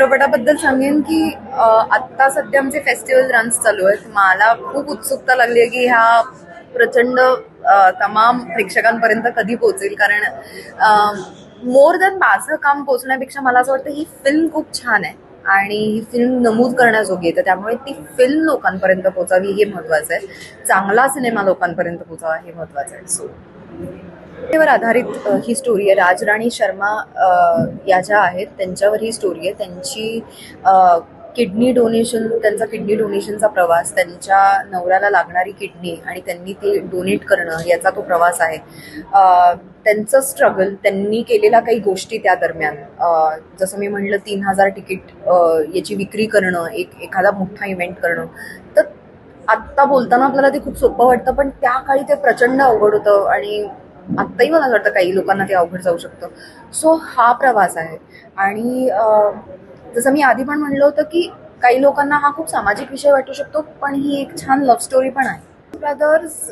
चित्रपटाबद्दल सांगेन की आत्ता सध्या आमचे फेस्टिवल रन्स चालू आहेत. मला खूप उत्सुकता लागली आहे की ह्या प्रचंड तमाम प्रेक्षकांपर्यंत कधी पोहोचेल. कारण मोर दॅन माझं काम पोचण्यापेक्षा मला असं वाटतं ही फिल्म खूप छान आहे. आणि ही फिल्म नमूद करण्याजोगी आहे. तर त्यामुळे ती फिल्म लोकांपर्यंत पोचावी हे महत्वाचं आहे. चांगला सिनेमा लोकांपर्यंत पोहोचावा हे महत्वाचं आहे. सो वर आधारित ही स्टोरी आहे. राजराणी शर्मा या ज्या आहेत त्यांच्यावर ही स्टोरी आहे. त्यांची किडनी डोनेशन त्यांचा किडनी डोनेशनचा प्रवास त्यांच्या नवऱ्याला लागणारी किडनी आणि त्यांनी ती डोनेट करणं याचा तो प्रवास आहे. त्यांचं स्ट्रगल त्यांनी केलेल्या काही गोष्टी त्या दरम्यान. जसं मी म्हणलं तीन हजार तिकीट याची विक्री करणं एक एखादा मोठा इव्हेंट करणं. तर आत्ता बोलताना आपल्याला ते खूप सोपं वाटतं पण त्या काळी ते प्रचंड अवघड होतं आणि आत्ताही मला वाटतं काही लोकांना ते अवघड जाऊ शकतं. सो हा प्रवास आहे. आणि जसं मी आधी पण म्हणलं होतं की काही लोकांना हा खूप सामाजिक विषय वाटू शकतो पण ही एक छान लव्ह स्टोरी पण आहे. ब्रदर्स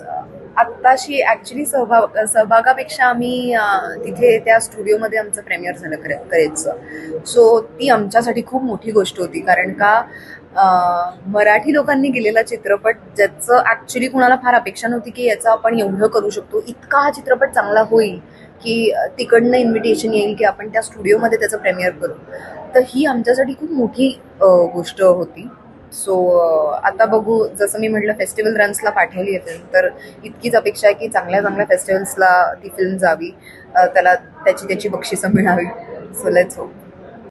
आत्ताशी ॲक्च्युली सहभाग सहभागापेक्षा आम्ही तिथे त्या स्टुडिओमध्ये आमचं प्रेमियर झालं करे करेचं सो ती आमच्यासाठी खूप मोठी गोष्ट होती. कारण का मराठी लोकांनी गेलेला चित्रपट ज्याचं ॲक्च्युली कुणाला फार अपेक्षा नव्हती की याचं आपण एवढं करू शकतो इतका हा चित्रपट चांगला होईल की तिकडनं इन्व्हिटेशन येईल की आपण त्या स्टुडिओमध्ये त्याचं प्रेमियर करू. तर ही आमच्यासाठी खूप मोठी गोष्ट होती. सो आता बघू जसं मी म्हटलं फेस्टिवल रन्सला पाठवली आहे फिल्म तर इतकीच अपेक्षा आहे की चांगल्या चांगल्या फेस्टिवल्सला ती फिल्म जावी. त्याला त्याची त्याची बक्षिसं मिळावी. So let's hope